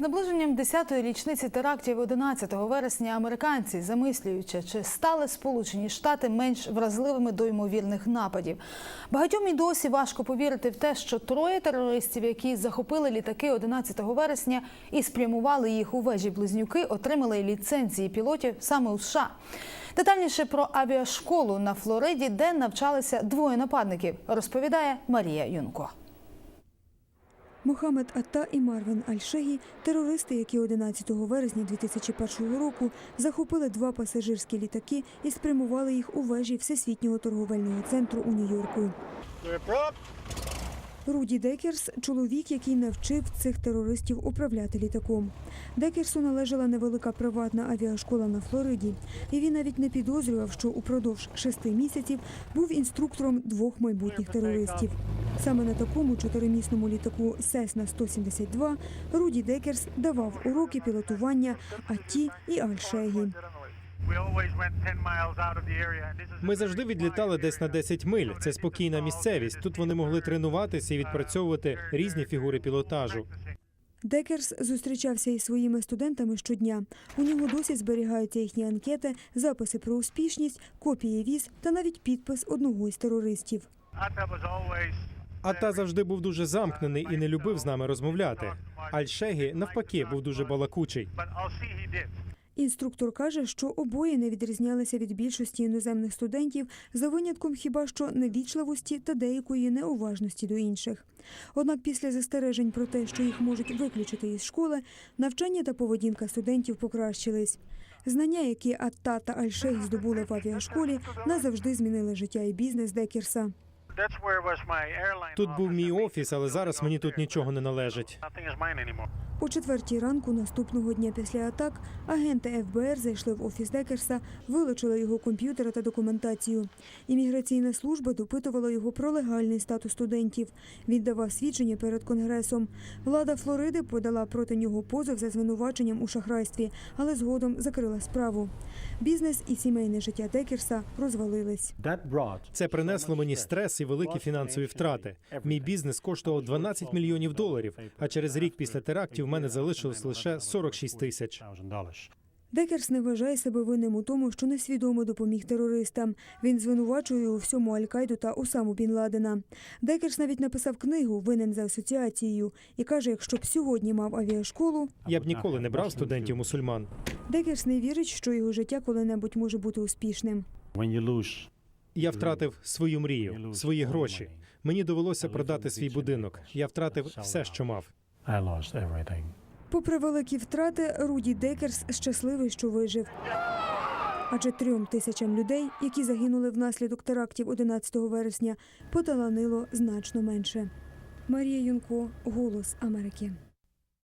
Наближенням 10-ї річниці терактів 11 вересня американці, замислюючи, чи стали Сполучені Штати менш вразливими до ймовірних нападів. Багатьом і досі важко повірити в те, що троє терористів, які захопили літаки 11 вересня і спрямували їх у вежі близнюки, отримали ліцензії пілотів саме у США. Детальніше про авіашколу на Флориді, де навчалися двоє нападників, розповідає Марія Юнко. Мохамед Атта і Марвен Аль-Шегі – терористи, які 11 вересня 2001 року захопили два пасажирські літаки і спрямували їх у вежі Всесвітнього торговельного центру у Нью-Йорку. Руді Декерс – чоловік, який навчив цих терористів управляти літаком. Декерсу належала невелика приватна авіашкола на Флориді, і він навіть не підозрював, що упродовж шести місяців був інструктором двох майбутніх терористів. Саме на такому чотиримісному літаку Сесна 172 Руді Декерс давав уроки пілотування Аті і Аль-Шегі. Ми завжди відлітали десь на 10 миль. Це спокійна місцевість. Тут вони могли тренуватися і відпрацьовувати різні фігури пілотажу. Декерс зустрічався із своїми студентами щодня. У нього досі зберігаються їхні анкети, записи про успішність, копії віз та навіть підпис одного із терористів. Ата завжди був дуже замкнений і не любив з нами розмовляти. Аль-Шегі, навпаки, був дуже балакучий. Інструктор каже, що обоє не відрізнялися від більшості іноземних студентів за винятком хіба що невічливості та деякої неуважності до інших. Однак після застережень про те, що їх можуть виключити із школи, навчання та поведінка студентів покращились. Знання, які Атта та Аль-Шейх здобули в авіашколі, назавжди змінили життя і бізнес Декерса. Тут був мій офіс, але зараз мені тут нічого не належить. О четвертій ранку наступного дня після атак агенти ФБР зайшли в офіс Декерса, вилучили його комп'ютери та документацію. Імміграційна служба допитувала його про легальний статус студентів. Він давав свідчення перед конгресом. Влада Флориди подала проти нього позов за звинуваченням у шахрайстві, але згодом закрила справу. Бізнес і сімейне життя Декерса розвалились. Це принесло мені стрес і великі фінансові втрати. Мій бізнес коштував 12 мільйонів доларів. А через рік після терактів мене залишилось лише 46 тисяч. Декерс не вважає себе винним у тому, що несвідомо допоміг терористам. Він звинувачує у всьому Аль-Кайду та Усаму Бін Ладена. Декерс навіть написав книгу Винен за асоціацією і каже, якщо б сьогодні мав авіашколу, Я б ніколи не брав студентів мусульман. Декерс не вірить, що його життя коли-небудь може бути успішним. Я втратив свою мрію, свої гроші. Мені довелося продати свій будинок. Я втратив все, що мав. Попри великі втрати, Руді Декерс щасливий, що вижив. Адже трьом тисячам людей, які загинули внаслідок терактів 11 вересня, поталанило значно менше. Марія Юнко, Голос Америки.